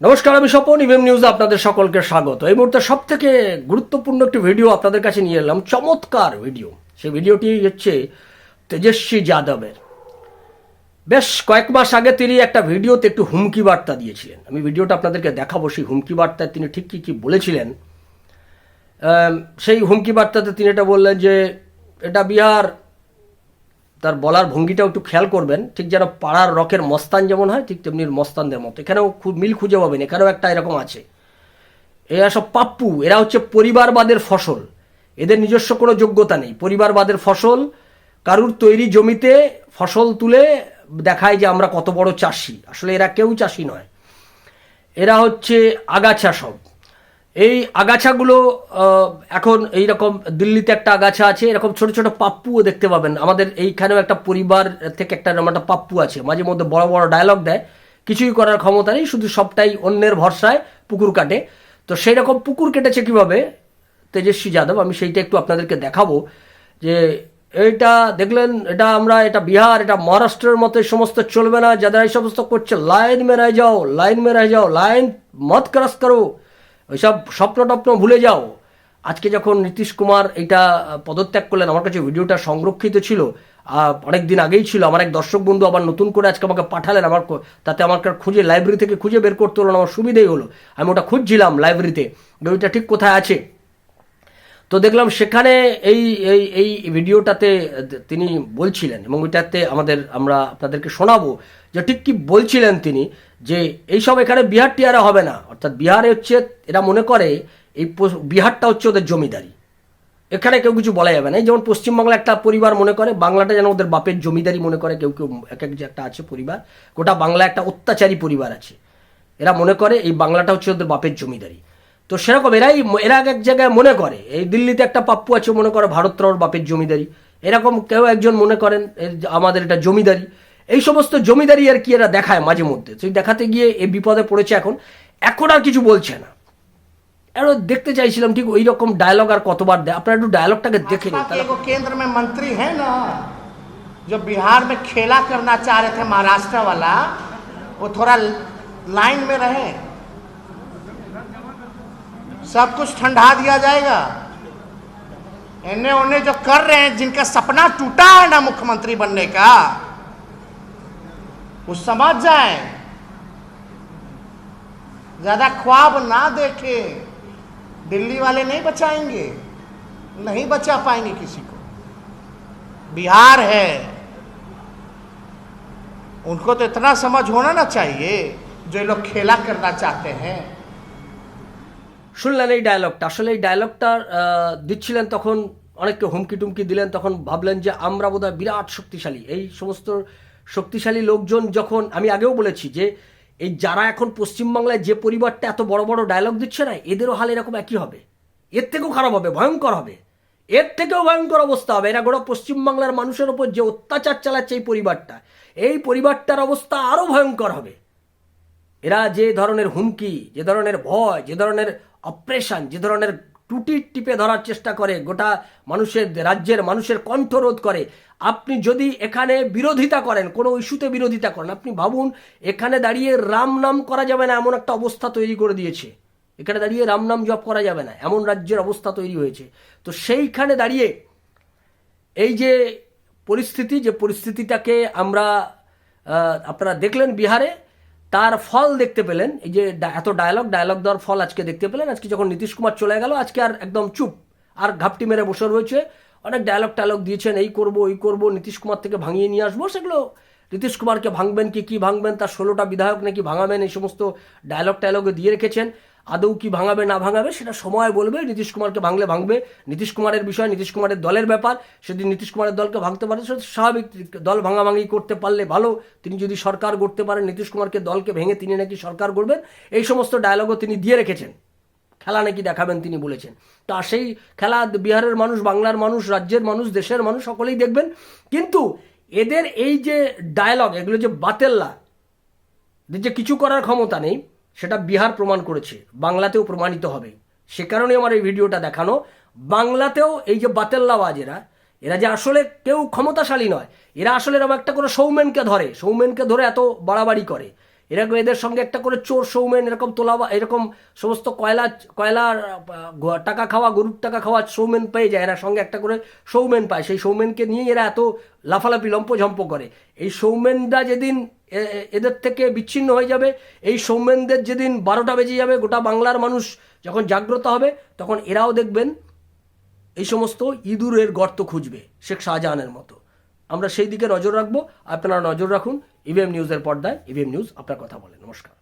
নমস্কার, আমি স্বপন ইভেম নিউজে আপনাদের সকলকে স্বাগত। এই মুহূর্তে সব থেকে গুরুত্বপূর্ণ একটি ভিডিও আপনাদের কাছে নিয়ে এলাম, চমৎকার ভিডিও সেই ভিডিওটি হচ্ছে তেজস্বী যাদবের। বেশ কয়েক মাস আগে তিনি একটা ভিডিওতে একটু হুমকি বার্তা দিয়েছিলেন। আমি ভিডিওটা আপনাদেরকে দেখাবো, সেই হুমকি বার্তায় তিনি ঠিক কী কী বলেছিলেন। সেই হুমকি বার্তাতে তিনি এটা বললেন যে, এটা বিহার তার বলার ভঙ্গিটাও একটু খেয়াল করবেন, ঠিক যেন পাড়ার রকের মস্তান যেমন হয়, ঠিক তেমনি মস্তানদের মতো। এখানেও খুব মিল খুঁজে পাবেন, এখানেও একটা এরকম আছে। এরা সব পাপ্পু, এরা হচ্ছে পরিবারবাদের ফসল। এদের নিজস্ব কোনো যোগ্যতা নেই। পরিবারবাদের ফসল, কারুর তৈরি জমিতে ফসল তুলে দেখায় যে আমরা কত বড় চাষি। আসলে এরা কেউ চাষি নয়। এরা হচ্ছে আগাছা সব। এই আগাছাগুলো এখন এইরকম দিল্লিতে একটা আগাছা আছে, এরকম ছোট ছোট পাপ্পুও দেখতে পাবেন। আমাদের এইখানেও একটা পরিবার থেকে একটা একটা পাপ্পু আছে। মাঝে মধ্যে বড় বড় ডায়লগ দেয়। কিছুই করার ক্ষমতা নেই, শুধু সবটাই অন্যের ভরসায় পুকুর কাটে। তো সেই রকম পুকুর কেটেছে কীভাবে? তেজস্বী যাদব, আমি সেইটা একটু আপনাদেরকে দেখাবো। যে এইটা দেখলেন, এটা আমরা, এটা বিহার, এটা মহারাষ্ট্রের মতো সমস্ত চলবে না। যারা এই সমস্ত করছে, লাইন মে রহ যাও, লাইন মে রহ যাও, লাইন মত ক্রস করো। ওইসব স্বপ্ন টপ্ন ভুলে যাও। আজকে যখন নীতিশ কুমার এটা পদত্যাগ করলেন আমার কাছে ভিডিওটা সংরক্ষিত ছিল অনেক দিন আগেই ছিল। আমার এক দর্শক বন্ধু আবার নতুন করে আজকে আমাকে পাঠালেন আমার তাতে আমার খুঁজে লাইব্রেরি থেকে খুঁজে বের করতে হলো না, আমার সুবিধেই হলো। আমি ওটা খুঁজছিলাম লাইব্রেরিতে। ওইটা ঠিক কোথায় আছে? তো দেখলাম সেখানে এই এই এই ভিডিওটাতে তিনি বলছিলেন এবং ওইটাতে আমাদের আমরা আপনাদেরকে শোনাবো যে ঠিক কি বলছিলেন তিনি। যে এইসব এখানে বিহার টিয়ারা হবে না। অর্থাৎ বিহারে হচ্ছে, এরা মনে করে এই বিহারটা হচ্ছে ওদের জমিদারি। এখানে কেউ কিছু বলা যাবে না। এই যেমন পশ্চিমবাংলা একটা পরিবার মনে করে, বাংলাটা যেন ওদের বাপের জমিদারি মনে করে, কেউ কেউ এক এক যে একটা আছে পরিবার, গোটা বাংলা একটা অত্যাচারী পরিবার আছে। এরা মনে করে এই বাংলাটা হচ্ছে ওদের বাপের জমিদারি। তো সেরকম এরাই এরা এক এক জায়গায় মনে করে। এই দিল্লিতে একটা পাপ্পু আছে, মনে করে ভারতটা বাপের জমিদারি। এরকম কেউ একজন মনে করেন আমাদের এটা জমিদারি। এই সমস্ত জমিদারি আর কি এরা দেখায় মাঝে মধ্যে সেই দেখাতে গিয়ে এই বিপদে পড়েছে এখন এখন আর কিছু বলছে না আরো দেখতে চাইছিলাম ঠিক ওই রকম ডায়লগ আর কতবার দেয় আপনারা একটু ডায়লগটাকে দেখে নিন भाजपा के তাহলে एगो केंद्र में मंत्री है ना जो बिहार में खेला करना चाह रहे थे महाराष्ट्र वाला वो थोड़ा लाइन में रहे सब कुछ ठंडा दिया जाएगा इन्हें उन्हें जो कर रहे हैं जिनका सपना टूटा है ना मुख्यमंत्री बनने का वो समझ जाए ज्यादा ख्वाब ना देखे दिल्ली वाले नहीं बचाएंगे नहीं बचा पाएंगे किसी को बिहार है उनको तो इतना समझ होना ना चाहिए जो ये लोग खेला करना चाहते हैं শুনলেন এই ডায়লগটা আসলে এই ডায়লগটা দিচ্ছিলেন তখন অনেককে হুমকি টুমকি দিলেন তখন ভাবলেন যে আমরা বোধহয় বিরাট শক্তিশালী এই সমস্ত শক্তিশালী লোকজন যখন, আমি আগেও বলেছি যে, এই যারা এখন পশ্চিমবাংলায় যে পরিবারটা এত বড় বড় ডায়লগ দিচ্ছে না, এদেরও হাল এরকম একই হবে। এর থেকেও খারাপ হবে, ভয়ঙ্কর হবে। এর থেকেও ভয়ঙ্কর অবস্থা হবে। এরা গোটা পশ্চিমবাংলার মানুষের ওপর যে অত্যাচার চালাচ্ছে এই পরিবারটা, এই পরিবারটার অবস্থা আরও ভয়ঙ্কর হবে। এরা যে ধরনের হুমকি, যে ধরনের ভয়, যে ধরনের অপারেশন যে ধরনের টুটি টিপে ধরার চেষ্টা করে, গোটা মানুষের, রাজ্যের মানুষের কণ্ঠরোধ করে। আপনি যদি এখানে বিরোধিতা করেন, কোনো ইস্যুতে বিরোধিতা করেন, আপনি ভাবুন, এখানে দাঁড়িয়ে রাম নাম করা যাবে না, এমন একটা অবস্থা তৈরি করে দিয়েছে। এখানে দাঁড়িয়ে রাম নাম জপ করা যাবে না, এমন রাজ্যের অবস্থা তৈরি হয়েছে। তো সেইখানে দাঁড়িয়ে এই যে পরিস্থিতি, যে পরিস্থিতিটাকে আমরা আপনারা দেখলেন বিহারে তার ফল দেখতে পেলেন। এই যে এত ডায়লগ ডায়লগ দেওয়ার ফল আজকে দেখতে পেলেন। আজকে যখন নীতিশ কুমার চলে গেল, আজকে আর একদম চুপ, আর ঘাপটি মেরে বসে রয়েছে। অনেক ডায়লগ টায়লগ দিয়েছেন, এই করব, ওই করব, নীতিশ কুমার থেকে ভাঙিয়ে নিয়ে আসব। সেগুলো নীতিশ কুমারকে ভাঙবেন কি, কী ভাঙবেন, তার ষোলোটা বিধায়ক নাকি ভাঙাবেন, এই সমস্ত ডায়লগ টায়লগে দিয়ে রেখেছেন। আদৌ কি ভাঙাবে, না ভাঙাবে, সেটা সময় বলবে। নীতিশ কুমারকে ভাঙলে ভাঙবে। নীতিশ কুমারের বিষয়, নীতিশ কুমারের দলের ব্যাপার। সেদিন নীতিশ কুমারের দলকে ভাঙতে পারে, সেটা স্বাভাবিক। দল ভাঙাভাঙি করতে পারলে ভালো। তিনি যদি সরকার গড়তে পারেন, নীতিশ কুমারকে দলকে ভেঙে তিনি নাকি সরকার গড়বেন? এই সমস্ত ডায়লগও তিনি দিয়ে রেখেছেন। খেলা নাকি দেখাবেন তিনি বলেছেন। তা সেই খেলা, বিহারের মানুষ, বাংলার মানুষ, রাজ্যের মানুষ, দেশের মানুষ সকলেই দেখবেন। কিন্তু এদের এই যে ডায়লগ এগুলো যে বাতেল্লা যে কিছু করার ক্ষমতা নেই সেটা বিহার প্রমাণ করেছে, বাংলাতেও প্রমাণিত হবে। সে কারণে আমার এই ভিডিওটা দেখানো। বাংলাতেও এই যে বাতেল্লাবাজ এরা এরা যে আসলে কেউ ক্ষমতাশালী নয়, এরা আসলে এরকম একটা করে সৌমেনকে ধরে সৌমেনকে ধরে এত বাড়াবাড়ি করে। এরকম এদের সঙ্গে একটা করে চোর সৌমেন এরকম তোলা এরকম সমস্ত কয়লা গ- টাকা খাওয়া, গরুর টাকা খাওয়া সৌমেন পেয়ে যায়। এরা সঙ্গে একটা করে সৌমেন পায়। সেই সৌমেনকে নিয়ে এরা এত লাফালাফি, লম্পঝম্প করে। এই সৌমেনরা যেদিন এদের থেকে বিচ্ছিন্ন হয়ে যাবে। এই সৌমেনদের যেদিন বারোটা বেজে যাবে, গোটা বাংলার মানুষ যখন জাগ্রত হবে, তখন এরাও দেখবেন এই সমস্ত ইঁদুরের গর্ত খুঁজবে, শেখ শাহজাহানের মতো। আমরা সেই দিকে নজর রাখব। আপনারা নজর রাখুন। ইভিএম নিউজের পর্দায় ইভিএম নিউজ আপনার কথা বলে। নমস্কার।